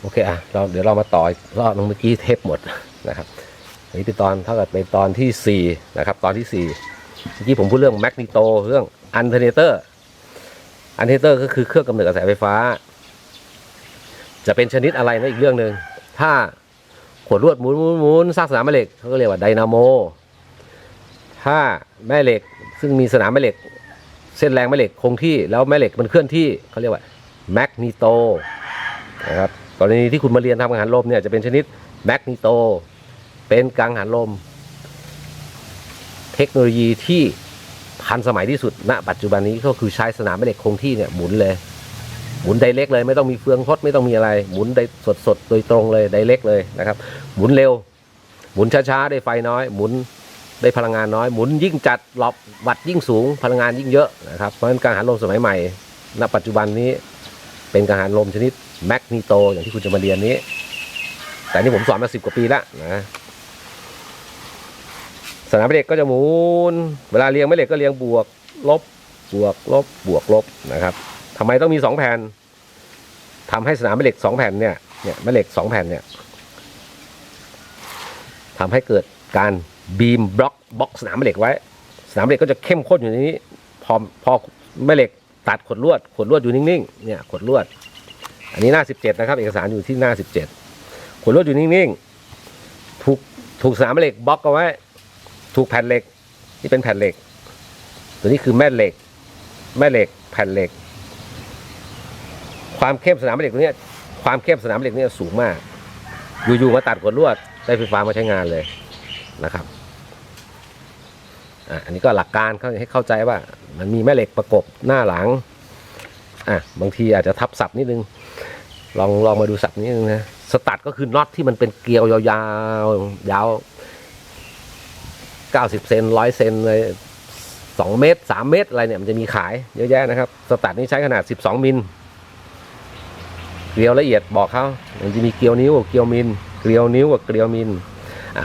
โอเคอะเราเดี๋ยวเรามาต่ออีกรอบนึงเมื่อกี้เทปหมดนะครับอันนี้เป็นตอนเท่ากับเป็นตอนที่สี่นะครับตอนที่สี่เมื่อกี้ผมพูดเรื่องแมกนิโตเรื่องอันเทอร์เนเตอร์อันเทอร์เนเตอร์ก็คือเครื่องกำเนิดกระแสไฟฟ้า จะเป็นชนิดอะไรนะอีกเรื่องหนึ่งถ้าขวดลวดหมุนหมุนหมุนสร้างสนามแม่เหล็กเขาก็เรียกว่าไดนาโม ถ้าแม่เหล็กซึ่งมีสนามแม่เหล็ก เส้นแรงแม่เหล็กคงที่แล้วแม่เหล็กมันเคลื่อนที่เขาเรียกว่าแมกนิโตนะครับ กรณีที่คุณมาเรียนทำกังหันลมเนี่ยจะเป็นชนิดแมกนิโต เป็นกังหันลม เทคโนโลยีที่ทันสมัยที่สุดณ ปัจจุบันนี้ก็คือใช้สนามแม่เหล็กคงที่เนี่ยหมุนเลย หมุนไดเล็กเลยไม่ต้องมีเฟืองพดไม่ต้องมีอะไร หมุนได้สดสดๆโดยตรงเลยไดเล็กเลยนะครับ หมุนเร็ว หมุนช้าๆได้ไฟน้อย หมุนได้พลังงานน้อย หมุนยิ่งจัดหลอบวัดยิ่งสูงพลังงานยิ่งเยอะนะครับเพราะฉะนั้นกังหันลมสมัยใหม่ ณปัจจุบันนี้ เป็นกังหันลมชนิดแมกนิโตอย่างที่คุณจะมาเรียนนี้ แต่นี่ผมสอนมาสิบกว่าปีแล้วนะสนามเหล็กก็จะหมุนเวลาเรียงแม่เหล็กก็เรียงบวก ลบบวกลบบวกลบนะครับทำไมต้องมีสองแผ่นทำให้สนามแม่เหล็กสองแผ่นเนี่ยเนี่ยแม่เหล็กสองแผ่นเนี่ยทำให้เกิดการบีมบล็อกบล็อกสนามแม่เหล็กไว้ สนามเหล็กก็จะเข้มข้นอยู่ในนี้ พอพอแม่เหล็ก ตัดขดลวดขดลวดอยู่นิ่งๆเนี่ยขดลวด อันนี้หน้าสิบเจ็ดนะครับ เอกสารอยู่ที่หน้าสิบเจ็ดขดลวดอยู่นิ่งๆถูกถูกสามเหล็กบล็อกเอาไว้ ถูกแผ่นเหล็กนี่เป็นแผ่นเหล็ก ตัวนี้คือแม่เหล็ก แม่เหล็กแผ่นเหล็ก ความเข้มสนามแม่เหล็กตัวนี้ความเข้มสนามแม่เหล็กเนี่ยสูงมาก อยู่ๆมาตัดขดลวดได้ไฟฟ้ามาใช้งานเลยนะครับอันนี้ก็หลักการเขาให้เข้าใจว่า มันมีแม่เหล็กประกบหน้าหลังอะบางทีอาจจะทับศัพท์นิดนึง ลองลองมาดูศัพท์นิดนึงนะสตัดก็คือน็อตที่มันเป็นเกลียวยาว ๆ ยาว90เซนร้อยเซนเลย2เมตร3เมตรอะไรเนี่ยมันจะมีขายเยอะแยะนะครับ สตัดนี่ใช้ขนาด12มิลเกลียวละเอียดบอกเขามันจะมีเกลียวนิ้วกับเกลียวมิลเกลียวนิ้วกับเกลียวมิล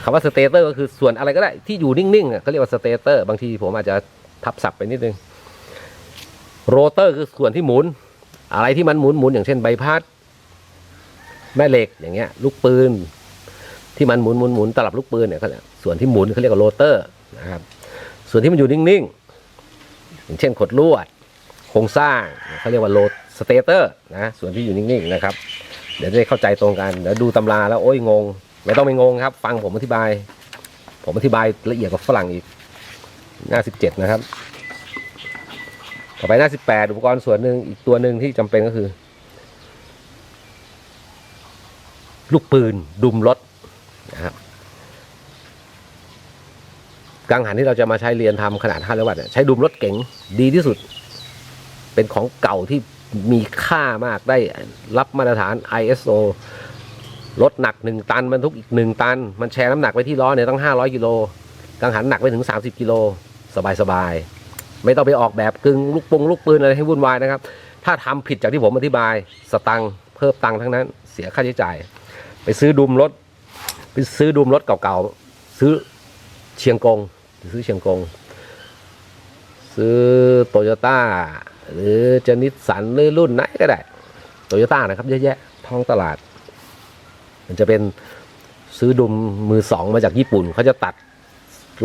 คำว่าสเตเตอร์ก็คือส่วนอะไรก็ได้ที่อยู่นิ่งๆเขาเรียกว่าสเตเตอร์บางทีผมอาจจะ ทับศัพท์ไปนิดนึงโรเตอร์คือส่วนที่หมุน อะไรที่มันหมุนหมุนอย่างเช่นใบพัด แม่เหล็กอย่างเงี้ย ลูกปืน ที่มันหมุนหมุนหมุนตลับลูกปืนเนี่ยเขาเรียกส่วนที่หมุนเขาเรียกว่าโรเตอร์นะครับ ส่วนที่มันอยู่นิ่งๆอย่างเช่นขดลวดโครงสร้างเขาเรียกว่าโรสเตเตอร์นะส่วนที่อยู่นิ่งๆนะครับ เดี๋ยวจะได้เข้าใจตรงกันเดี๋ยวดูตำราแล้วโอ้ยงง ไม่ต้องไปงงครับ ฟังผมอธิบาย ผมอธิบายละเอียดกว่าฝรั่งอีก หน้าสิบเจ็ดนะครับ ต่อไปหน้าสิบแปดอุปกรณ์ส่วนหนึ่งอีกตัวหนึ่งที่จำเป็นก็คือ ลูกปืนดุมรถนะครับกังหันที่เราจะมาใช้เรียนทำขนาด500วัตต์เนี่ยใช้ดุมรถเก๋งดีที่สุด เป็นของเก่าที่มีค่ามากได้รับมาตรฐาน ISO รถหนัก 1 ตันบรรทุกอีก 1 ตัน มันแชร์น้ำหนักไปที่ล้อเนี่ยต้อง500 กิโลกังหันหนักไปถึง 30 กิโล สบายๆ ไม่ต้องไปออกแบบกึ่งลูกปงลูกปืนอะไรให้วุ่นวายนะครับ ถ้าทำผิดจากที่ผมอธิบาย สตังเพิ่มตังทั้งนั้น เสียค่าใช้จ่าย ไปซื้อดุมรถ ไปซื้อดุมรถเก่าๆ ซื้อเชียงกง ซื้อเชียงกง ซื้อโตโยต้าหรือจะนิสสันหรือรุ่นไหนก็ได้โตโยต้านะครับเยอะแยะท้องตลาด มันจะเป็นซื้อดุมมือสองมาจากญี่ปุ่นเขาจะตัด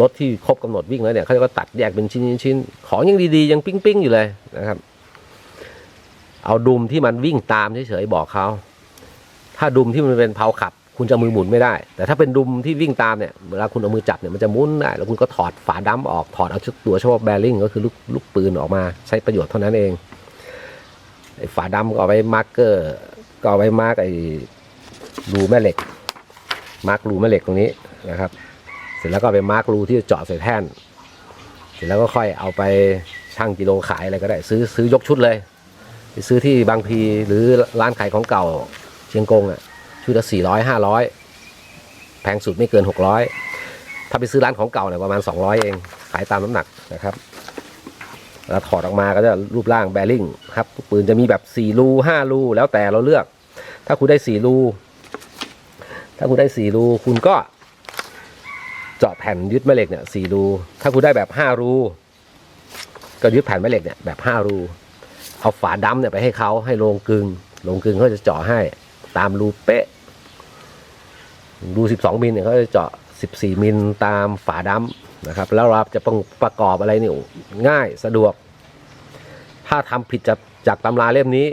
รถที่ครบกำหนดวิ่งแล้วเนี่ยเขาจะก็ตัดแยกเป็นชิ้นๆชิ้นๆของยังดีๆ ยังปิ้งๆอยู่เลยนะครับ เอาดุมที่มันวิ่งตามเฉยๆบอกเขาถ้าดุมที่มันเป็นเพาขับ คุณจะมือหมุนไม่ได้ แต่ถ้าเป็นดุมที่วิ่งตามเนี่ยเวลาคุณเอามือจับเนี่ยมันจะมุนได้แล้วคุณก็ถอดฝาดัมออกถอดเอาตัวเฉพาะแบริ่งก็คือลูกลูกปืนออกมาใช้ประโยชน์เท่านั้นเองไอ้ฝาดัมก็เอาไว้มาร์กเกอร์ก็เอาไว้มาร์กไอ้รูแม่เหล็ก มาร์กรูแม่เหล็กตรงนี้นะครับ เสร็จแล้วก็เอาไปมาร์กรูที่จะเจาะใส่แท่น เสร็จแล้วก็ค่อยเอาไปชั่งกิโลขายอะไรก็ได้ซื้อซื้อยกชุดเลยไปซื้อที่บางพีหรือร้านขายของเก่าเชียงกงอะชุดละสี่ร้อยห้าร้อยแพงสุดไม่เกินหกร้อยถ้าไปซื้อร้านของเก่าเนี่ยประมาณสองร้อยเองขายตามน้ำหนักนะครับแล้วถอดออกมาก็จะรูปร่างแบริ่งครับปืนจะมีแบบสี่รูห้ารูแล้วแต่เราเลือก ถ้าคุณได้สี่รูถ้าคุณได้สี่รูคุณก็ เจาะแผ่นยึดแม่เหล็กเนี่ยสี่รู ถ้าคุณได้แบบห้ารู ก็ยึดแผ่นแม่เหล็กเนี่ยแบบห้ารู เอาฝาดำเนี่ยไปให้เขาให้โรงกึงโรงกึงเขาจะเจาะให้ ตามรูเป๊ะ รู12มิลเนี่ยเขาจะเจาะ14มิลตามฝาดัมนะครับ แล้วเราจะประกอบอะไรเนี่ยง่ายสะดวก ถ้าทำผิดจากจากตำราเล่มนี้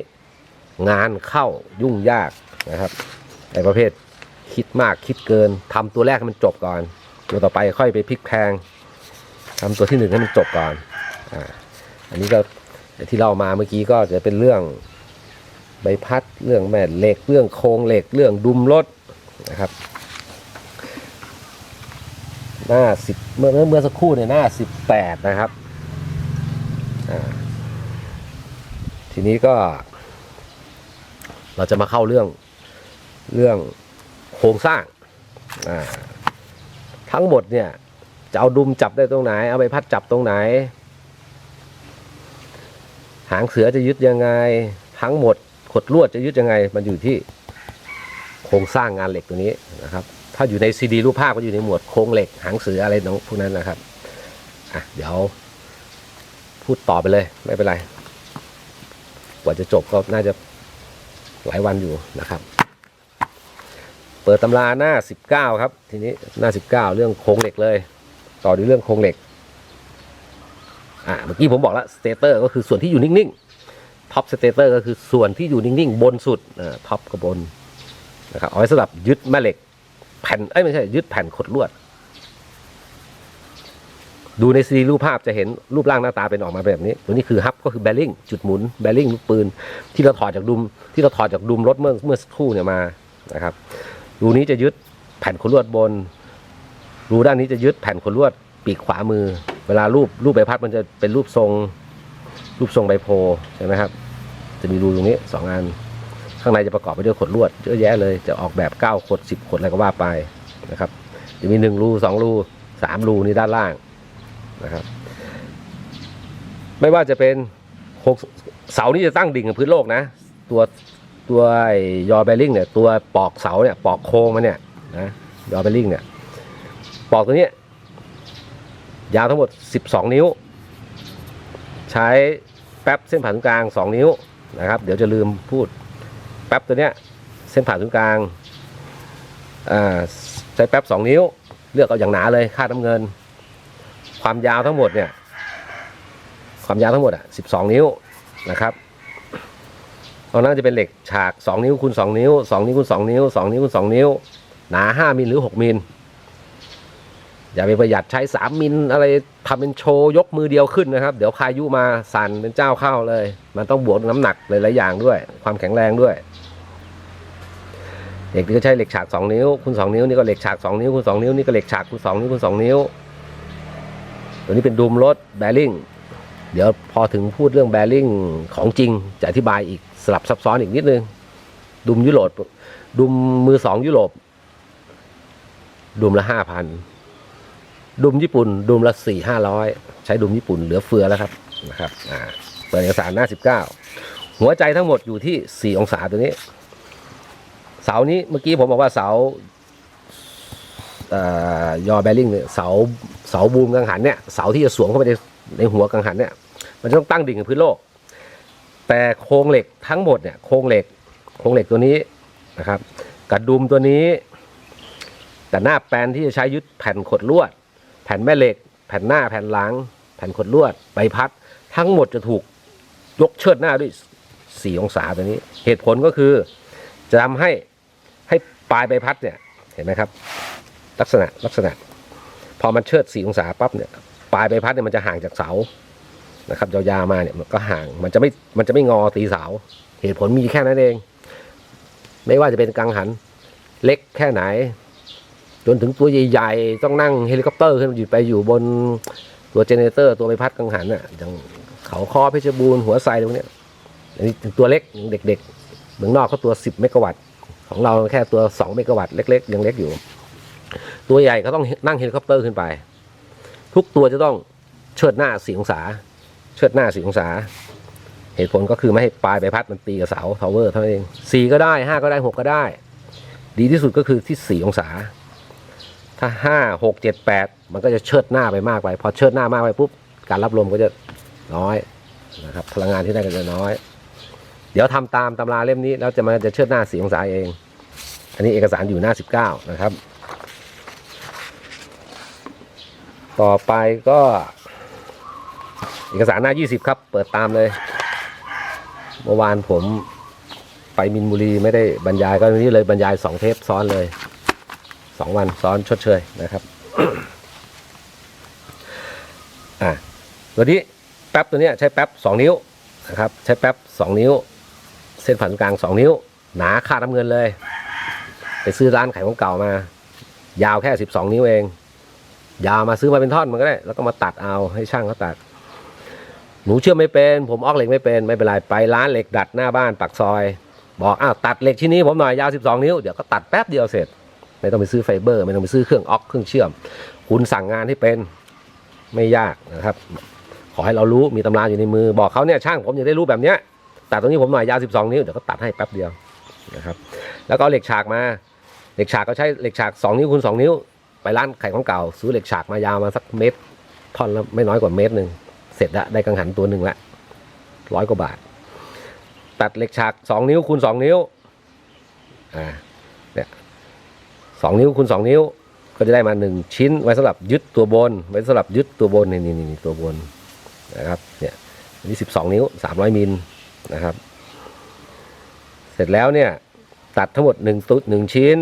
งานเข้ายุ่งยากนะครับไอ้ประเภทคิดมากคิดเกินทำตัวแรกให้มันจบก่อน ตัวต่อไปค่อยไปพลิกแพลงทำตัวที่หนึ่งให้มันจบก่อนอ่าอันนี้ก็ที่เล่ามาเมื่อกี้ก็จะเป็นเรื่องใบพัดเรื่องแม่เหล็กเรื่องโครงเหล็กเรื่องดุมรถนะครับ หน้าสิบเมื่อเมื่อสักครู่เนี่ยหน้าสิบแปดนะครับทีนี้ก็ เราจะมาเข้าเรื่องเรื่องโครงสร้างอ่า ทั้งหมดเนี่ยจะเอาดุมจับได้ตรงไหน เอาใบพัดจับตรงไหน หางเสือจะยึดยังไง ทั้งหมดขดลวดจะยึดยังไง มันอยู่ที่โครงสร้างงานเหล็กตัวนี้นะครับ ถ้าอยู่ในซีดีรูปภาพก็อยู่ในหมวดโครงเหล็ก หางเสืออะไรน้องพวกนั้นนะครับอะเดี๋ยว พูดต่อไปเลยไม่เป็นไร กว่าจะจบก็น่าจะหลายวันอยู่นะครับ เปิดตำราหน้า 19 ครับ ทีนี้หน้า 19 เรื่องโครงเหล็กเลย ต่อด้วยเรื่องโครงเหล็กอ่าเมื่อกี้ผมบอกแล้วสเตเตอร์ก็คือส่วนที่อยู่นิ่งๆท็อปสเตเตอร์ก็คือส่วนที่อยู่นิ่งๆ บนสุดอ่าท็อปกับบนนะครับเอาไว้สำหรับยึดแม่เหล็กแผ่นเอ้ยไม่ใช่ยึดแผ่นขดลวด ดูในซีรีส์รูปภาพจะเห็นรูปร่างหน้าตาเป็นออกมาแบบนี้ตัวนี้คือฮับก็คือแบริ่งจุดหมุนแบริ่งลูกปืนที่เราถอดจากดุมที่เราถอดจากดุมรถเมื่อเมื่อสักครู่เนี่ยมานะครับ รูนี้จะยึดแผ่นขนลวดบน รูด้านนี้จะยึดแผ่นขนลวดปีกขวามือ เวลารูปรูปใบพัดมันจะเป็นรูปทรง รูปทรงใบโพใช่ไหมครับ จะมีรูตรงนี้สองอัน ข้างในจะประกอบไปด้วยขดลวดเยอะแยะเลย จะออกแบบเก้าขดสิบขดอะไรก็ว่าไปนะครับ จะมีหนึ่งรูสองรูสามรูนี่ด้านล่างนะครับ ไม่ว่าจะเป็นโครงเสานี่จะตั้งดิ่งกับพื้นโลกนะ ตัว ตัวไอยอแบริ่งเนี่ยตัวปอกเสาเนี่ยปอกโครงมันเนี่ยนะยอแบริ่งเนี่ยปอกตัวนี้ยาวทั้งหมด 12 นิ้ว ใช้แป๊บเส้นผ่านศูนย์กลาง 2 นิ้วนะครับ เดี๋ยวจะลืมพูดแป๊บตัวเนี้ยเส้นผ่านศูนย์กลางใช้แป๊บ 2 นิ้ว เลือกเอาอย่างหนาเลยค่าน้ำเงิน ความยาวทั้งหมดเนี่ยความยาวทั้งหมดอะ12 นิ้วนะครับ ตรงนั้นจะเป็นเหล็กฉาก 2 นิ้วคูณ2นิ้ว 2 นิ้วคูณ2นิ้ว 2 นิ้วคูณ2นิ้ว หนา 5มิลหรือ 6มิลอย่าไปประหยัดใช้ 3 มิลอะไรทำเป็นโชว์ยกมือเดียวขึ้นนะครับ เดี๋ยวพายุมาสั่นเป็นเจ้าเข้าเลย มันต้องบวกน้ำหนักหลายๆอย่างด้วย ความแข็งแรงด้วยเหล็กนี่ก็ใช้เหล็กฉาก 2 นิ้วคูณ2นิ้วนี่ก็เหล็กฉาก 2 นิ้วคูณ2นิ้วนี่ก็เหล็กฉากคูณ2นิ้วคูณ2นิ้ว ตัวนี้เป็นดุมรถแบริ่งเดี๋ยวพอถึงพูดเรื่องแบริ่งของจริงจะอธิบายอีก สลับซับซ้อนอีกนิดนึง ดุมยุโรปดุมมือสองยุโรป ดุมละห้าพันดุมญี่ปุ่น ดุมละสี่ห้าร้อยใช้ดุมญี่ปุ่นเหลือเฟือแล้วครับนะครับอ่าเปิดเอกสารหน้าสิบเก้าหัวใจทั้งหมดอยู่ที่สี่องศาตัวนี้ เสานี้เมื่อกี้ผมบอกว่าเสาอ่อยอแบริ่งเนี่ยเสาเสาบูมกังหันเนี่ยเสาที่จะสวมเข้าไปในในหัวกังหันเนี่ยมันจะต้องตั้งดิ่งกับพื้นโลก แต่โครงเหล็กทั้งหมดเนี่ยโครงเหล็ก โครงเหล็กตัวนี้นะครับ กระดุมตัวนี้ แต่หน้าแปลนที่จะใช้ยึดแผ่นขดลวด แผ่นแม่เหล็ก แผ่นหน้าแผ่นหลัง แผ่นขดลวดใบพัด ทั้งหมดจะถูกยกเชิดหน้าด้วยสี่องศาตัวนี้ เหตุผลก็คือจะทำให้ให้ปลายใบพัดเนี่ยเห็นไหมครับ ลักษณะลักษณะ พอมันเชิดสี่องศาปั๊บเนี่ยปลายใบพัดเนี่ยมันจะห่างจากเสา นะครับยาวๆมาเนี่ยมันก็ห่างมันจะไม่มันจะไม่งอตีสาว เหตุผลมีแค่นั้นเอง ไม่ว่าจะเป็นกังหันเล็กแค่ไหน จนถึงตัวใหญ่ๆ ต้องนั่งเฮลิคอปเตอร์ขึ้นอยู่ไปอยู่บนตัวเจเนเรเตอร์ ตัวใบพัดกังหันอะอย่างเขาคอเพชรบูรณ์หัวไซตรงเนี้ยอันนี้ตัวเล็กเด็กๆเมืองนอกเขาตัว 10 เมกะวัตต์ ของเราแค่ตัว 2 เมกะวัตต์เล็กๆยังเล็กอยู่ ตัวใหญ่ก็ต้องนั่งเฮลิคอปเตอร์ขึ้นไป ทุกตัวจะต้องเชิดหน้าสี่องศา เชิดหน้าสี่องศา เหตุผลก็คือไม่ให้ปลายใบพัดมันตีกับเสาทาวเวอร์เท่านั้นเองสี่ก็ได้ห้าก็ได้หกก็ได้ ดีที่สุดก็คือที่สี่องศา ถ้าห้าหกเจ็ดแปดมันก็จะเชิดหน้าไปมากไป พอเชิดหน้ามากไปปุ๊บการรับลมก็จะน้อยนะครับพลังงานที่ได้ก็จะน้อย เดี๋ยวทำตามตำราเล่มนี้แล้วจะมาจะเชิดหน้าสีองศาเอง อันนี้เอกสารอยู่หน้าสิบเก้านะครับ ต่อไปก็ เอกสารหน้ายี่สิบครับ เปิดตามเลย เมื่อวานผมไปมินบุรีไม่ได้บรรยายก็วันนี้เลยบรรยายสองเทปซ้อนเลยสองวันซ้อนชดเชยนะครับอะตัวนี้แป๊บตัวนี้ใช้แป๊บสองนิ้วนะครับ ใช้แป๊บสองนิ้ว เส้นผ่านศูนย์กลางสองนิ้ว หนาค่าดน้ำเงินเลย ไปซื้อร้านขายของเก่ามา ยาวแค่สิบสองนิ้วเองยาวมาซื้อมาเป็นท่อนมันก็ได้ แล้วก็มาตัดเอาให้ช่างเขาตัด หนูเชื่อไม่เป็น ผมออกเหล็กไม่เป็นไม่เป็นไรไปร้านเหล็กดัดหน้าบ้านปากซอย บอกอ้าวตัดเหล็กชิ้นนี้ผมหน่อยยาว 12 นิ้วเดี๋ยวก็ตัดแป๊บเดียวเสร็จ ไม่ต้องไปซื้อไฟเบอร์ ไม่ต้องไปซื้อเครื่องออกเครื่องเชื่อม คุณสั่งงานให้เป็นไม่ยากนะครับ ขอให้เรารู้มีตำราอยู่ในมือ บอกเขาเนี่ยช่างผมอยากได้รู้แบบเนี้ยตัดตรงนี้ผมหน่อยยาว 12 นิ้วเดี๋ยวก็ตัดให้แป๊บเดียวนะครับแล้วก็เหล็กฉากมาเหล็กฉากก็ใช้เหล็กฉาก 2 นิ้วคูณ2นิ้ว ไปร้านขายของเก่าซื้อเหล็กฉากมายาวมาสักเมตรท่อนละไม่น้อยกว่าเมตรหนึ่ง เสร็จละได้กังหันตัวหนึ่งละร้อยกว่าบาท ตัดเหล็กฉากสองนิ้วคูณสองนิ้วอ่าเนี่ยสองนิ้วคูณสองนิ้ว ก็จะได้มาหนึ่งชิ้น ไว้สำหรับยึดตัวบน ไว้สำหรับยึดตัวบนนี่นี่นี่ตัวบนนะครับเนี่ยอันนี้สิบสองนิ้วสามร้อยมิลนะครับ เสร็จแล้วเนี่ยตัดทั้งหมดหนึ่งตุ๊ดหนึ่งชิ้น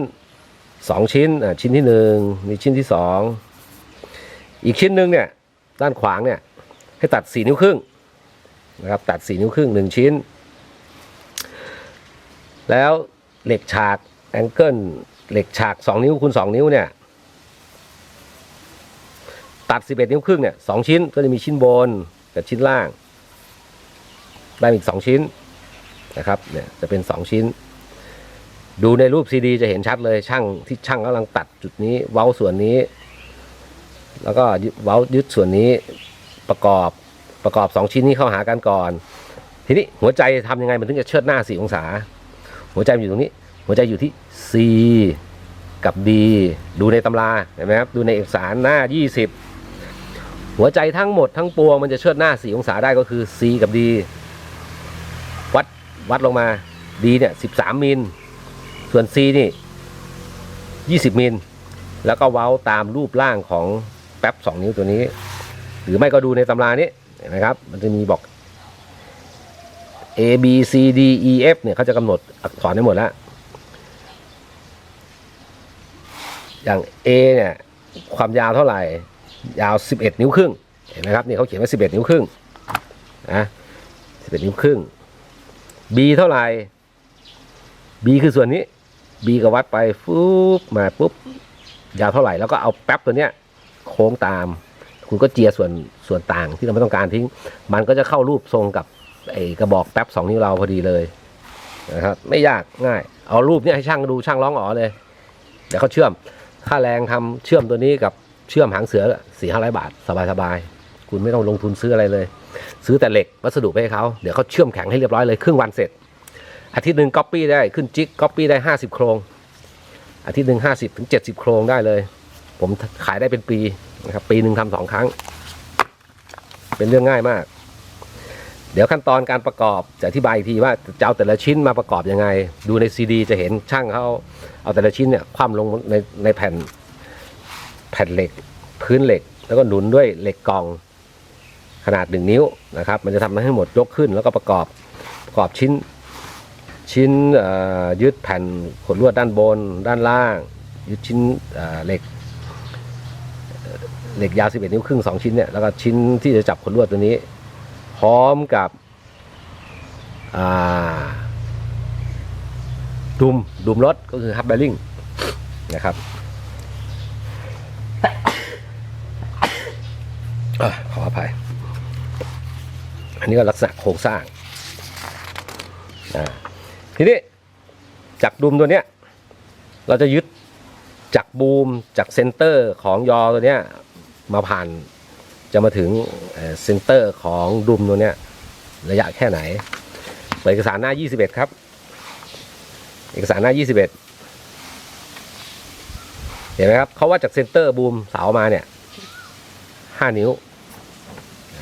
สองชิ้นอ่าชิ้นที่หนึ่งนี่ชิ้นที่สองอีกชิ้นหนึ่งเนี่ยด้านขวางเนี่ย ให้ตัดสี่นิ้วครึ่งนะครับตัดสี่นิ้วครึ่งหนึ่งชิ้น แล้วเหล็กฉากแองเกิลเหล็กฉากสองนิ้วคูณสองนิ้วเนี่ยตัดสิบเอ็ดนิ้วครึ่งเนี่ยสองชิ้นก็จะมีชิ้นบนกับชิ้นล่าง ได้อีกสองชิ้นนะครับเนี่ยจะเป็นสองชิ้น ดูในรูปซีดีจะเห็นชัดเลยช่างที่ช่างกำลังตัดจุดนี้ เว้าส่วนนี้ แล้วก็เว้ายึดส่วนนี้ ประกอบประกอบสองชิ้นนี้เข้าหากันก่อน ทีนี้หัวใจทำยังไงมันถึงจะเชิดหน้าสี่องศา หัวใจอยู่ตรงนี้ หัวใจอยู่ที่ C กับ D ดูในตำราเห็นไหมครับดูในเอกสารหน้า 20 หัวใจทั้งหมดทั้งปวงมันจะเชิดหน้า 4 องศาได้ก็คือ C กับ D วัดวัดลงมา D เนี่ย13 มิล ส่วน C นี่ 20 มิล แล้วก็เว้าตามรูปร่างของแป๊บ 2 นิ้วตัวนี้ หรือไม่ก็ดูในตำรานี้เห็นไหมครับ มันจะมีบอก A B C D E F เนี่ยเขาจะกำหนดอักษรได้หมดแล้ว อย่าง A เนี่ยความยาวเท่าไหร่ ยาว 11 นิ้วครึ่งเห็นไหมครับนี่เขาเขียนว่า 11 นิ้วครึ่งนะ11 นิ้วครึ่ง B เท่าไหร่ B คือส่วนนี้ B ก็วัดไปฟุ๊บมาปุ๊บยาวเท่าไหร่แล้วก็เอาแป๊บตัวเนี้ยโค้งตาม คุณก็เจียส่วนส่วนต่างที่เราไม่ต้องการทิ้ง มันก็จะเข้ารูปทรงกับไอ้กระบอกแป๊บสองนิ้วเราพอดีเลยนะครับไม่ยากง่าย เอารูปนี้ให้ช่างดูช่างร้องอ๋อเลย เดี๋ยวเขาเชื่อม ค่าแรงทำเชื่อมตัวนี้กับเชื่อมหางเสือสี่ห้าร้อยบาทสบายๆคุณไม่ต้องลงทุนซื้ออะไรเลย ซื้อแต่เหล็กวัสดุไปให้เขาเดี๋ยวเขาเชื่อมแข็งให้เรียบร้อยเลยครึ่งวันเสร็จ อาทิตย์หนึ่งก๊อปปี้ได้ขึ้นจิกก๊อปปี้ได้ห้าสิบโครงอาทิตย์หนึ่งห้าสิบถึงเจ็ดสิบโครงได้เลย ผมขายได้เป็นปี นะครับปีหนึ่งทำสองครั้ง เป็นเรื่องง่ายมาก เดี๋ยวขั้นตอนการประกอบจะอธิบายอีกทีว่าจะเอาแต่ละชิ้นมาประกอบยังไง ดูในซีดี จะเห็นช่างเขาเอาแต่ละชิ้นเนี่ยคว่ำลงในในแผ่นแผ่นเหล็ก พื้นเหล็ก แล้วก็หนุนด้วยเหล็กกองขนาดหนึ่งนิ้วนะครับ มันจะทำให้หมดยกขึ้น แล้วก็ประกอบประกอบชิ้นชิ้นยึดแผ่นขดลวดด้านบน ด้านล่าง ยึดชิ้นเหล็ก เหล็กยาว 11 นิ้วครึ่งสองชิ้นเนี่ยแล้วก็ชิ้นที่จะจับขดลวดตัวนี้ พร้อมกับดุมดุมรถก็คือฮับเบลลิงนะครับอขออภัย อันนี้ก็ลักษณะโครงสร้าง ทีนี้จากดุมตัวเนี้ย เราจะยึดจากบูมจากเซนเตอร์ของยอตัวเนี้ย มาผ่านจะมาถึงเอ่อเซนเตอร์ของดุมตัวเนี้ยระยะแค่ไหนเอกสารหน้า 21 ครับ เอกสารหน้า 21 เห็นไหมครับเขาว่าจากเซนเตอร์บูมเสามาเนี่ย5นิ้ว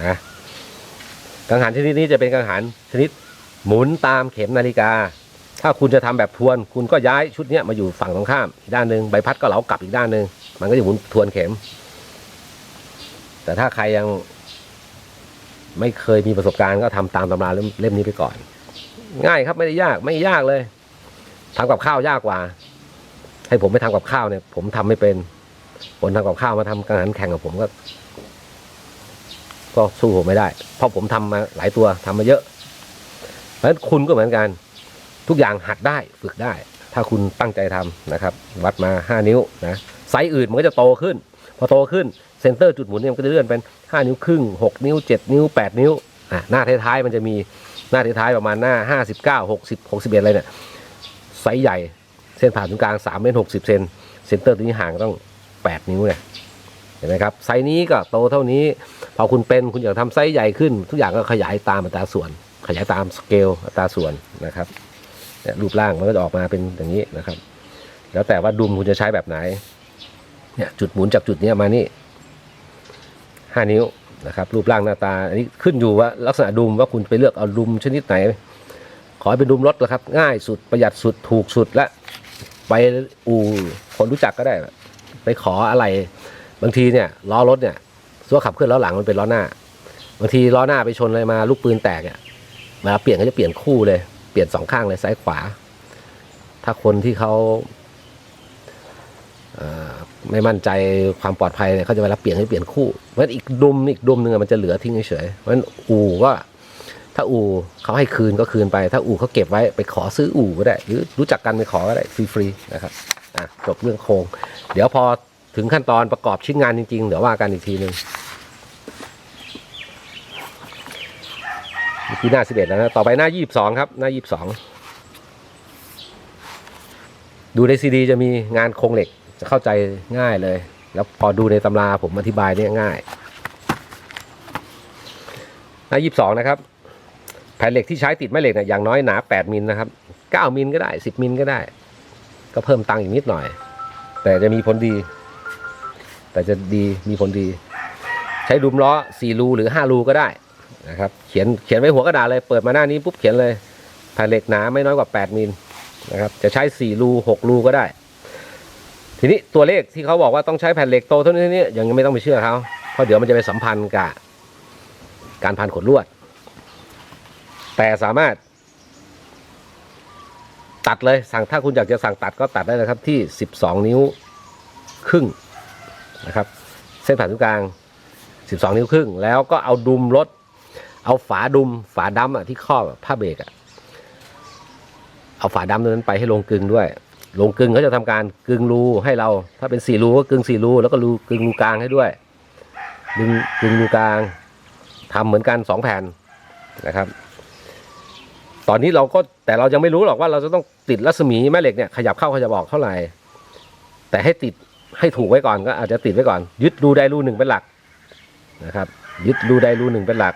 นะกังหันชนิดนี้จะเป็นกังหันชนิดหมุนตามเข็มนาฬิกา ถ้าคุณจะทำแบบทวน คุณก็ย้ายชุดนี้มาอยู่ฝั่งตรงข้ามอีกด้านหนึ่งใบพัดก็เหลากลับอีกด้านหนึ่งมันก็จะหมุนทวนเข็ม แต่ถ้าใครยังไม่เคยมีประสบการณ์ก็ทำตามตำราเล่มนี้ไปก่อน ง่ายครับไม่ได้ยากไม่ยากเลยทำกับข้าวยากกว่า ให้ผมไปทำกับข้าวเนี่ย ผมทำไม่เป็นคนทำกับข้าวมาทำกังหันแข่งกับผมก็ ก็สู้ผมไม่ได้ เพราะผมทำมาหลายตัวทำมาเยอะ เพราะฉะนั้นคุณก็เหมือนกัน ทุกอย่างหัดได้ฝึกได้ ถ้าคุณตั้งใจทำนะครับ วัดมา5นิ้วนะไซส์อื่นมันก็จะโตขึ้น พอโตขึ้น เซนเตอร์จุดหมุนเนี่ยมันก็จะเลื่อนเป็น 5 นิ้วครึ่ง 6 นิ้ว 7 นิ้ว 8 นิ้วอะหน้าท้ายๆมันจะมีหน้าท้ายๆประมาณหน้า 59 60 61อะไรเนี่ยไซส์ใหญ่เส้นผ่านศูนย์กลาง3เมตร60เซนเซนเตอร์ตัวนี้ห่างต้อง 8 นิ้วเนี่ยเห็นไหมครับไซส์นี้ก็โตเท่านี้ พอคุณเป็นคุณอยากทำไซส์ใหญ่ขึ้น ทุกอย่างก็ขยายตามอัตราส่วน ขยายตามสเกลอัตราส่วนนะครับรูปร่างมันก็จะออกมาเป็นอย่างนี้นะครับ แล้วแต่ว่าดุมคุณจะใช้แบบไหนเนี่ยจุดหมุนจากจุดเนี้ยมานี่ ห้านิ้วนะครับรูปร่างหน้าตาอันนี้ขึ้นอยู่ว่าลักษณะดุมว่าคุณไปเลือกเอาดุมชนิดไหน ขอให้เป็นดุมรถนะครับ ง่ายสุดประหยัดสุดถูกสุดและไปอู่คนรู้จักก็ได้ ไปขออะไร บางทีเนี่ยล้อรถเนี่ยซัวขับเคลื่อนล้อหลังมันเป็นล้อหน้า บางทีล้อหน้าไปชนอะไรมาลูกปืนแตกเนี่ยเวลาเปลี่ยนก็จะเปลี่ยนคู่เลยเปลี่ยนสองข้างเลยซ้ายขวา ถ้าคนที่เขาเไม่มั่นใจความปลอดภัยเนี่ยเขาจะเวลาเปลี่ยนให้เปลี่ยนคู่เพราะฉะนั้นอีกดุมอีกดุมหนึ่งมันจะเหลือทิ้งเฉยเพราะฉะนั้นอู่ก็ถ้าอู่เขาให้คืนก็คืนไป ถ้าอู่เขาเก็บไว้ไปขอซื้ออู่ก็ได้ หรือรู้จักกันไปขอก็ได้ฟรีๆนะครับอะจบเรื่องโครง เดี๋ยวพอถึงขั้นตอนประกอบชิ้นงานจริงๆเดี๋ยวว่ากันอีกทีหนึ่งที่หน้าสิบเอ็ดแล้วนะต่อไปหน้ายี่สิบสองครับหน้ายี่สิบสองดูในซีดีจะมีงานโครงเหล็ก จะเข้าใจง่ายเลย แล้วพอดูในตำราผมอธิบายเนี่ยง่ายหน้ายี่สิบสองนะครับ แผ่นเหล็กที่ใช้ติดแม่เหล็กเนี่ยอย่างน้อยหนาแปดมิลนะครับเก้ามิลก็ได้สิบมิลก็ได้ ก็เพิ่มตังค์อีกนิดหน่อย แต่จะมีผลดี แต่จะดีมีผลดี ใช้ดุมล้อ4รูหรือ5รูก็ได้นะครับเขียนเขียนไว้หัวกระดาษเลยเปิดมาหน้านี้ปุ๊บเขียนเลยแผ่นเหล็กหนาไม่น้อยกว่า 8มิลนะครับจะใช้ 4 รู 6 รูก็ได้ ทีนี้ตัวเลขที่เขาบอกว่าต้องใช้แผ่นเหล็กโตเท่านี้นี่ยังไม่ต้องไปเชื่อเขาเพราะเดี๋ยวมันจะไปสัมพันธ์กับการพันขดลวด แต่สามารถ ตัดเลยสั่งถ้าคุณอยากจะสั่งตัดก็ตัดได้นะครับที่ 12 นิ้วครึ่งนะครับ เส้นผ่านศูนย์กลาง 12 นิ้วครึ่ง แล้วก็เอาดุมรถ เอาฝาดุมฝาดำอะที่ครอบผ้าเบรกอะเอาฝาดำตัวนั้นไปให้ลงกึงด้วย ลงกึงเขาจะทำการกึงรูให้เรา ถ้าเป็นสี่รูก็กึงสี่รูแล้วก็รูกึงรูกลางให้ด้วยดึงกึงรูกลางทำเหมือนกันสองแผ่นนะครับ ตอนนี้เราก็แต่เรายังไม่รู้หรอกว่าเราจะต้องติดรัศมีแม่เหล็กเนี่ยขยับเข้าขยับออกเท่าไหร่แต่ให้ติดให้ถูกไว้ก่อนก็อาจจะติดไว้ก่อน ยึดรูใดรูหนึ่งเป็นหลักนะครับ ยึดรูใดรูหนึ่งเป็นหลัก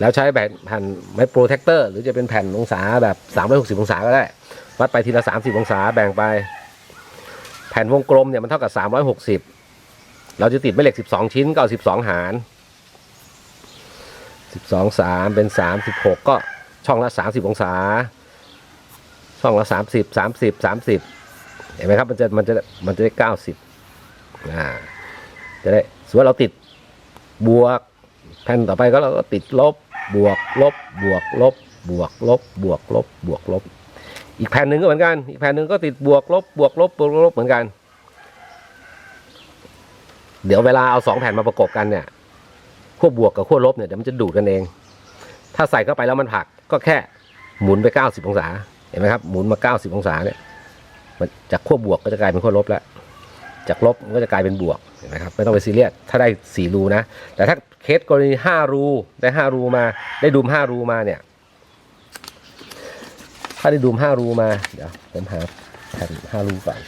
แล้วใช้แผ่นแผ่นไม้โปรเทคเตอร์ หรือจะเป็นแผ่นองศาแบบ 360 องศาก็ได้ วัดไปทีละ 30 องศาแบ่งไป แผ่นวงกลมเนี่ยมันเท่ากับ 360 เราจะติดแม่เหล็ก 12 ชิ้นก็เอา12 หาร 12 3 เป็น 36 ก็ช่องละ 30 องศา ช่องละ 30 30 30 เห็นไหมครับ มันจะมันจะมันจะได้ 90อ่าจะได้สมมติว่าเราติดบวกแผ่นต่อไปก็เราก็ติดลบ บวกลบบวกลบบวกลบบวกลบบวกลบ อีกแผ่นหนึ่งก็เหมือนกัน อีกแผ่นหนึ่งก็ติดบวกลบบวกลบบวกลบเหมือนกัน เดี๋ยวเวลาเอาสองแผ่นมาประกบกันเนี่ยขั้วบวกกับขั้วลบเนี่ยเดี๋ยวมันจะดูดกันเอง ถ้าใส่เข้าไปแล้วมันผลักก็แค่หมุนไป 90 องศา เห็นไหมครับ หมุนมา 90 องศาเนี่ยมันจากขั้วบวกก็จะกลายเป็นขั้วลบแล้ว จากลบมันก็จะกลายเป็นบวกนไหมครับไม่ต้องไปซีเรียสถ้าได้สี่รูนะ แต่ถ้าเคสกรณีห้ารูได้ห้ารูมา ได้ดูมห้ารูมาเนี่ย ถ้าได้ดูมห้ารูมา เดี๋ยวผมหาแผ่นห้ารูก่อน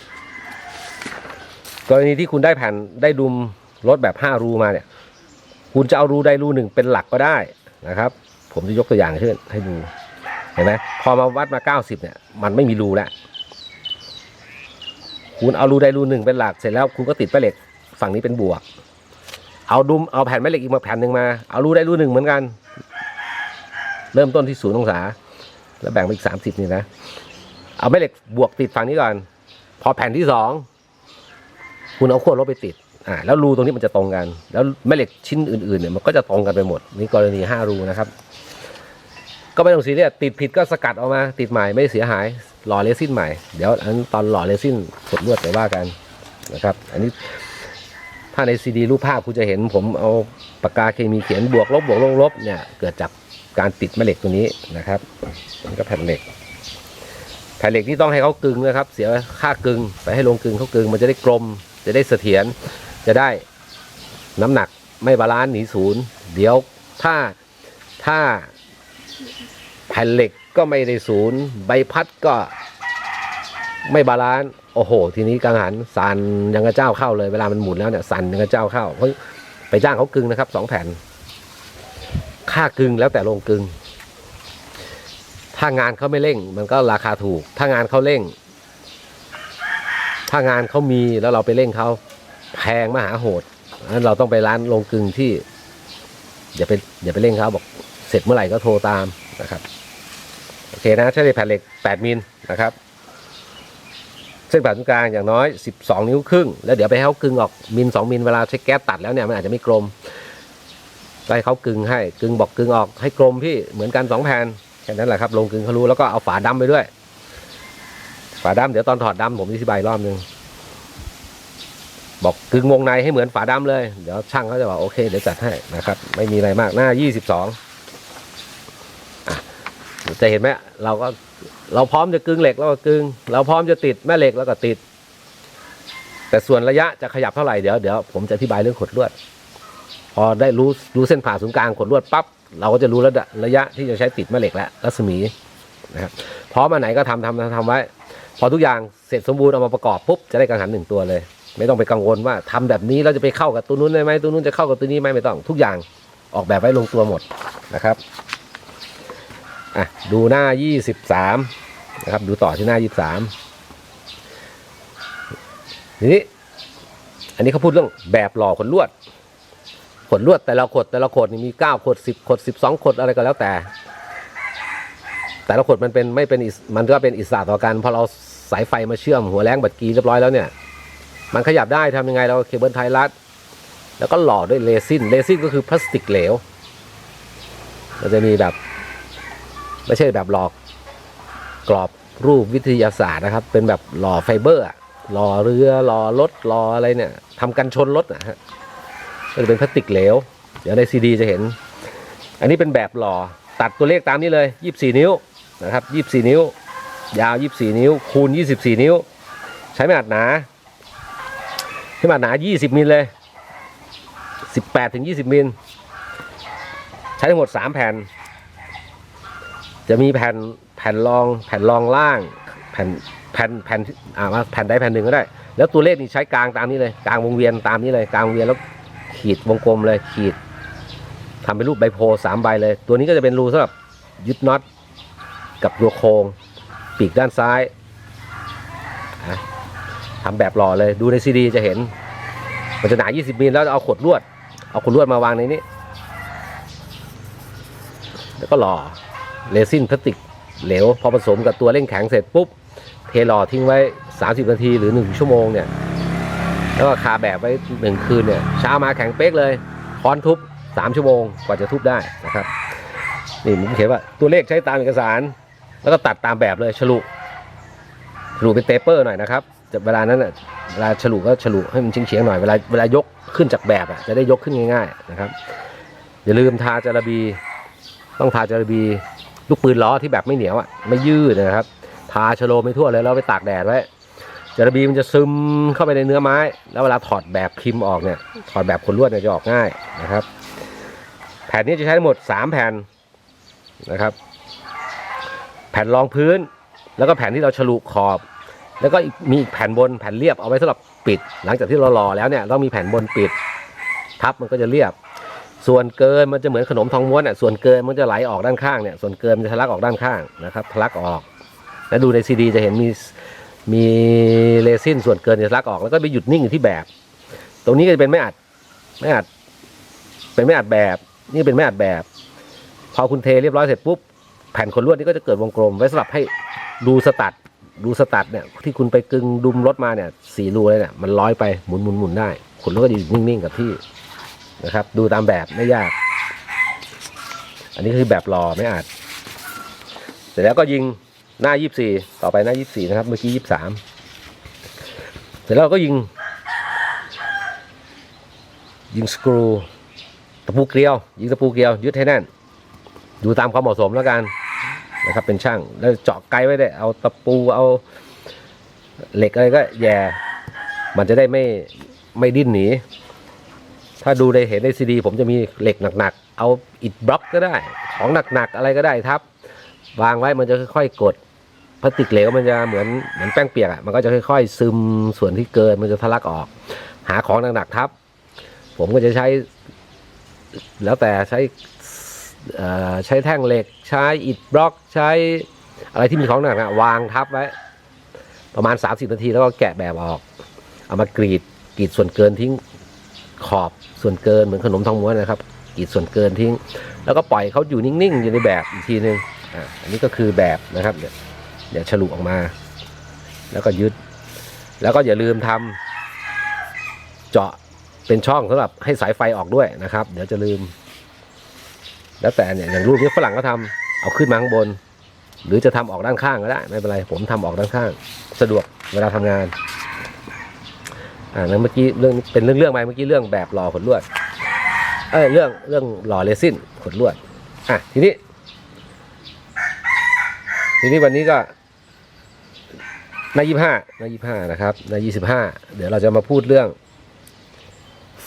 กรณีที่คุณได้แผ่นได้ดุมรถแบบห้ารูมาเนี่ย คุณจะเอารูใดรูหนึ่งเป็นหลักก็ได้นะครับ ผมจะยกตัวอย่างขึ้นให้ดูเห็นไหมพอมาวัดมา 90เนี่ยมันไม่มีรูแล้ว คุณเอารูใดรูหนึ่งเป็นหลักเสร็จแล้วคุณก็ติดแม่เหล็กฝั่งนี้เป็นบวก เอาดุมเอาแผ่นแม่เหล็กอีกมาแผ่นหนึ่งมา เอารูได้รูหนึ่งเหมือนกัน เริ่มต้นที่ศูนย์องศา แล้วแบ่งไปอีกสามสิบนี่นะ เอาแม่เหล็กบวกติดฝั่งนี้ก่อน พอแผ่นที่สองคุณเอาขั้วลบไปติดอ่าแล้วรูตรงนี้มันจะตรงกัน แล้วแม่เหล็กชิ้นอื่นๆเนี่ยมันก็จะตรงกันไปหมดนี่กรณีห้ารูนะครับ ก็ไม่ต้องซีเรียสติดผิดก็สกัดออกมา ติดใหม่ไม่เสียหายหล่อเรซินใหม่ เดี๋ยวอันตอนหล่อเรซินกดลวดไปว่ากันนะครับ อันนี้ถ้าในซีดีรูปภาพคุณจะเห็น ผมเอาปากกาเคมีเขียนบวกลบบวกลบลบเนี่ยเกิดจากการติดแม่เหล็กตัวนี้นะครับนี่ก็แผ่นเหล็กแผ่นเหล็กที่ต้องให้เขากึงนะครับ เสียค่ากึงไปให้ลงกึงเขากึง มันจะได้กลม จะได้เสถียรจะได้น้ำหนักไม่บาลานซ์หนีศูนย์เดี๋ยวถ้าถ้า แผ่นเหล็กก็ไม่ได้ศูนย์ ใบพัดก็ไม่บาลานซ์โอ้โห ทีนี้กังหันสั่นยังกระเจ้าเข้าเลยเวลามันหมุนแล้วเนี่ยสั่นยังกระเจ้าเข้าเพราะไปจ้างเขากึงนะครับสองแผ่น ค่ากึงแล้วแต่ลงกึง ถ้างานเขาไม่เร่ง มันก็ราคาถูก ถ้างานเขาเร่ง ถ้างานเขามีแล้วเราไปเร่งเขาแพงมหาโหดนั้นเราต้องไปร้านลงกึงที่อย่าไปอย่าไปเร่งเขาบอก เสร็จเมื่อไหร่ก็โทรตามนะครับโอเคนะใช้แผ่นเหล็ก 8 มิลนะครับเส้นผ่านศูนย์กลางอย่างน้อย 12 นิ้วครึ่ง แล้วเดี๋ยวไปให้เขากึงออกมิล2มิลเวลาใช้แก๊สตัดแล้วเนี่ยมันอาจจะไม่กลมก็ให้เขากึงให้กึงบอกกึงออกให้กลมพี่เหมือนกันสองแผ่นแค่นั้นแหละครับลงกึงเขารู้แล้วก็เอาฝาดำไปด้วย ฝาดำเดี๋ยวตอนถอดดำผมอธิบายรอบนึงบอกกึงวงในให้เหมือนฝาดำเลย เดี๋ยวช่างเขาจะบอกโอเคเดี๋ยวจัดให้นะครับ ไม่มีอะไรมากหน้า 22อะ จะเห็นไหมเราก็เราพร้อมจะกึงเหล็กแล้วก็กึงเราพร้อมจะติดแม่เหล็กแล้วก็ติด แต่ส่วนระยะจะขยับเท่าไหร่เดี๋ยวเดี๋ยวผมจะอธิบายเรื่องขดลวด พอได้รู้รู้เส้นผ่าศูนย์กลางขดลวดปั๊บเราก็จะรู้ระดระยะที่จะใช้ติดแม่เหล็กและรัศมีนะครับพร้อมมาไหนก็ทำทำทำทำไว้ พอทุกอย่างเสร็จสมบูรณ์เอามาประกอบปุ๊บจะได้กังหันหนึ่งตัวเลย ไม่ต้องไปกังวลว่าทำแบบนี้เราจะไปเข้ากับตัวนู้นได้ไหมตัวนู้นจะเข้ากับตัวนี้ไหมไม่ต้องทุกอย่างออกแบบไว้ลงตัวหมดนะครับ อะดูหน้า 23 นะครับ ดูต่อที่หน้า 23ทีนี้ อันนี้เขาพูดเรื่องแบบหล่อขนลวด ขนลวดแต่ละขดแต่ละขดนี่มี 9 ขด 10 ขด 12 ขดอะไรก็แล้วแต่ แต่ละขดมันเป็นไม่เป็นมันก็เป็นอิสระต่อกันพอเราสายไฟมาเชื่อมหัวแรงบัดกีเรียบร้อยแล้วเนี่ย มันขยับได้ทำยังไงเราเคเบิลไทยรัดแล้วก็หล่อด้วยเรซินเรซินก็คือพลาสติกเหลวมันจะมีแบบ ไม่ใช่แบบหลอกกรอบรูปวิทยาศาสตร์นะครับ เป็นแบบหล่อไฟเบอร์หล่อเรือหล่อรถหล่ออะไรเนี่ยทำกันชนรถนะฮะก็จะเป็นพลาสติกเหลว เดี๋ยวในซีดีจะเห็น อันนี้เป็นแบบหล่อตัดตัวเลขตามนี้เลย 24 นิ้วนะครับ24 นิ้ว ยาว 24 นิ้ว คูณ 24 นิ้ว ใช้ไม่อัดหนาใช้ไม่อัดหนา 20 มิลเลย 18ถึง20 มิล ใช้ทั้งหมด 3 แผ่น จะมีแผ่นแผ่นรองแผ่นรองล่าง แผ่นแผ่นแผ่นอ่ามาแผ่นใดแผ่นหนึ่งก็ได้ แล้วตัวเลขนี่ใช้กลางตามนี้เลยกลางวงเวียนตามนี้เลยกลางวงเวียนแล้วขีดวงกลมเลยขีดทำเป็นรูปใบโพธิ์สามใบเลย ตัวนี้ก็จะเป็นรูสำหรับยึดน็อตกับตัวโครงปีกด้านซ้ายอะทำแบบหล่อเลยดูในซีดีจะเห็น มันจะหนา 20มิลแล้วเอาขดลวด เอาขดลวดมาวางในนี้ แล้วก็หล่อ เรซินพลาสติกเหลว พอผสมกับตัวเร่งแข็งเสร็จปุ๊บ เทหล่อทิ้งไว้ 30 นาทีหรือ 1 ชั่วโมงเนี่ย แล้วก็คาแบบไว้ 1 คืนเนี่ยเช้ามาแข็งเป๊กเลยค้อนทุบ 3 ชั่วโมงกว่าจะทุบได้นะครับ นี่ผมเขียนว่าตัวเลขใช้ตามเอกสาร แล้วก็ตัดตามแบบเลยฉลุฉลุเป็นเตเปอร์หน่อยนะครับจะเวลานั้นอะเวลาฉลุก็ฉลุให้มันเฉียงๆหน่อยเวลาเวลายกขึ้นจากแบบอะจะได้ยกขึ้นง่าย ๆนะครับ อย่าลืมทาจาระบี ต้องทาจาระบี ลูกปืนล้อที่แบบไม่เหนียวอะไม่ยืดนะครับ ทาชโลมไปทั่วเลยแล้วไปตากแดดไว้จาระบีมันจะซึมเข้าไปในเนื้อไม้ แล้วเวลาถอดแบบพิมพ์ออกเนี่ย ถอดแบบขนลวดเนี่ยจะออกง่ายนะครับ แผ่นนี้จะใช้ทั้งหมด 3 แผ่นนะครับ แผ่นรองพื้น แล้วก็แผ่นที่เราฉลุขอบ แล้วก็มีอีกแผ่นบนแผ่นเรียบเอาไว้สำหรับปิด หลังจากที่เรารอแล้วเนี่ยต้องมีแผ่นบนปิด ทับมันก็จะเรียบ ส่วนเกินมันจะเหมือนขนมทองม้วนอะส่วนเกินมันจะไหลออกด้านข้างเนี่ยส่วนเกินมันจะทะลักออกด้านข้างนะครับทะลักออก แล้วดูในซีดีจะเห็นมีมีเรซินส่วนเกินจะทะลักออกแล้วก็ไปหยุดนิ่งอยู่ที่แบบ ตรงนี้ก็จะเป็นไม่อัดไม่อัด เป็นไม่อัดแบบ นี่เป็นไม่อัดแบบ พอคุณเทเรียบร้อยเสร็จปุ๊บแผ่นขนลวดนี่ก็จะเกิดวงกลม ไว้สำหรับให้รูสตัดรูสตัดเนี่ยที่คุณไปกึงดุมรถมาเนี่ยสี่รูเลยเนี่ยมันร้อยไปหมุนหมุนหมุนได้ขนลวดก็อยู่นิ่งๆกับที่ นะครับ ดูตามแบบไม่ยาก อันนี้คือแบบรอไม่อัด เสร็จแล้วก็ยิงหน้า 24 ต่อไปหน้า 24 นะครับ เมื่อกี้ 23 เสร็จแล้วก็ยิง ยิงสกรูตะปูเกลียว ยิงตะปูเกลียวยึดให้แน่น ดูตามความเหมาะสมแล้วกันนะครับ เป็นช่างแล้วเจาะไกลไว้ได้เอาตะปูเอาเหล็กอะไรก็แย่ มันจะได้ไม่ไม่ดิ้นหนี ถ้าดูในเห็นในซีดีผมจะมีเหล็กหนักๆ เอาอิฐบล็อกก็ได้ ของหนักๆ อะไรก็ได้ทับ วางไว้มันจะค่อยๆกดพลาสติกเหลวมันจะเหมือนเหมือนแป้งเปียกอะมันก็จะค่อย ๆ ซึมส่วนที่เกินมันจะทะลักออก หาของหนักๆทับ ผมก็จะใช้ แล้วแต่ใช้ใช้แท่งเหล็ก ใช้อิฐบล็อก ใช้อะไรที่มีของหนักๆวางทับไว้ ประมาณ 30 นาทีแล้วก็แกะแบบออก เอามากรีดกรีดส่วนเกินทิ้งขอบ ส่วนเกินเหมือนขนมทองม้วนนะครับกรีดส่วนเกินทิ้ง แล้วก็ปล่อยเขาอยู่นิ่งๆอยู่ในแบบอีกทีนึงอ่าอันนี้ก็คือแบบนะครับเดี๋ยวเดี๋ยวฉลุออกมา แล้วก็ยึด แล้วก็อย่าลืมทำเจาะเป็นช่องสำหรับให้สายไฟออกด้วยนะครับ เดี๋ยวจะลืม แล้วแต่เนี่ยอย่างรูปนี้ฝรั่งก็ทำเอาขึ้นมาข้างบน หรือจะทำออกด้านข้างก็ได้ไม่เป็นไรผมทำออกด้านข้าง สะดวกเวลาทำงาน อ่าแล้วเมื่อกี้เรื่องเป็นเรื่องเรื่องไปเมื่อกี้เรื่องแบบหล่อขนลวด เอ้ยเรื่องเรื่องหล่อเรซินขนลวด อะทีนี้ ทีนี้วันนี้ก็หน้ายี่ห้าหน้ายี่ห้านะครับหน้ายี่สิบห้าเดี๋ยวเราจะมาพูดเรื่อง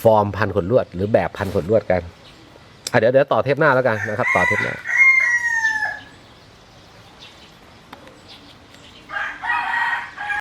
ฟอร์มพันขนลวด หรือแบบพันขนลวดกันอะเดี๋ยวเดี๋ยวต่อเทปหน้าแล้วกันนะครับ ต่อเทปหน้า